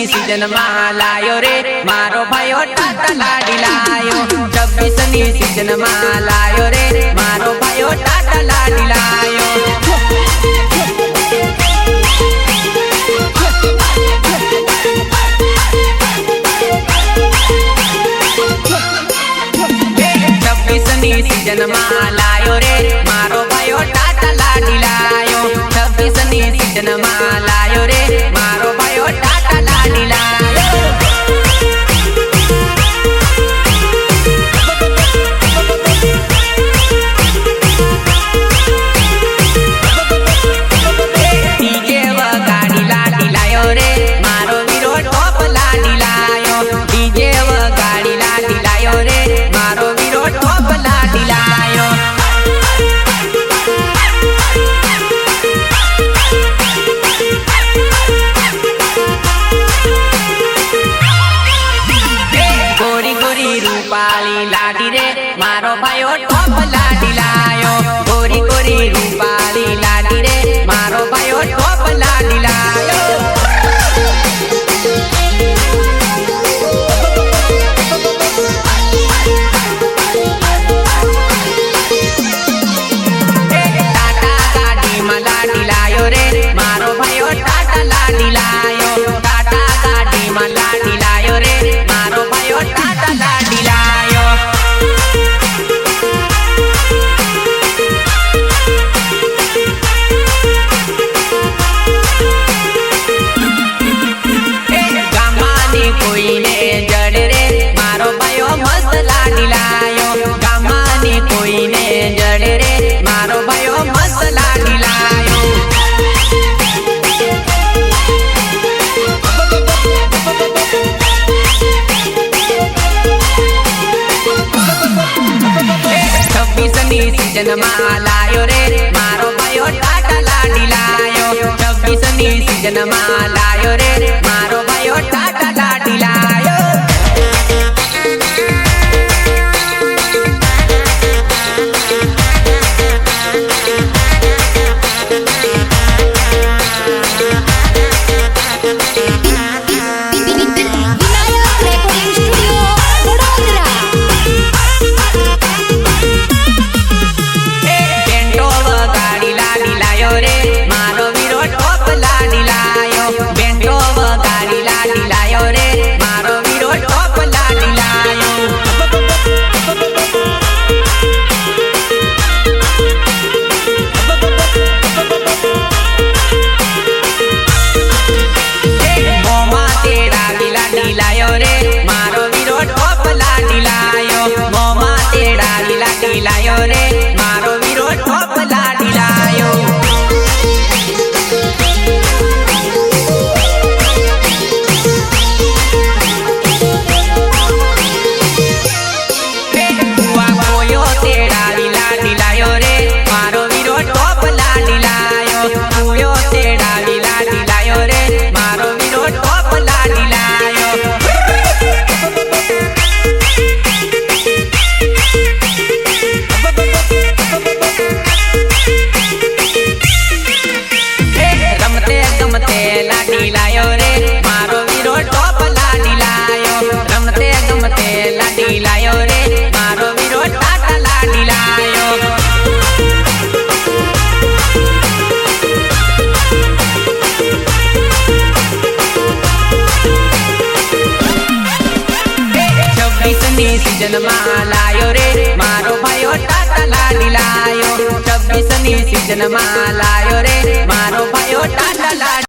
ની સીઝનમાં લાયો રે. મારો ભાઈઓ ટાટા લાડી લાયો. છવ્વીસની સીઝનમાં લાયો રે. મારો ભાઈઓ ટાટા લાડી લાયો. મારો ભાઈઓ ટોપ લાડી લાયો. ગોરી ગોરી રૂપા સીઝનમાં લાયો રે, મારો ભાઈઓ ટાટા લાડી લાયો છવ્વીસની સીઝનમાં લાયો રે, મારો ભાઈઓ ટાટા લાડી લાયો સિઝનમાં લાયો રે મારો ભાઈઓ ટાટા લાડી લાયો છવ્વીસની સિઝનમાં લાયો रे मारो ભાઈઓ टाटा લાડી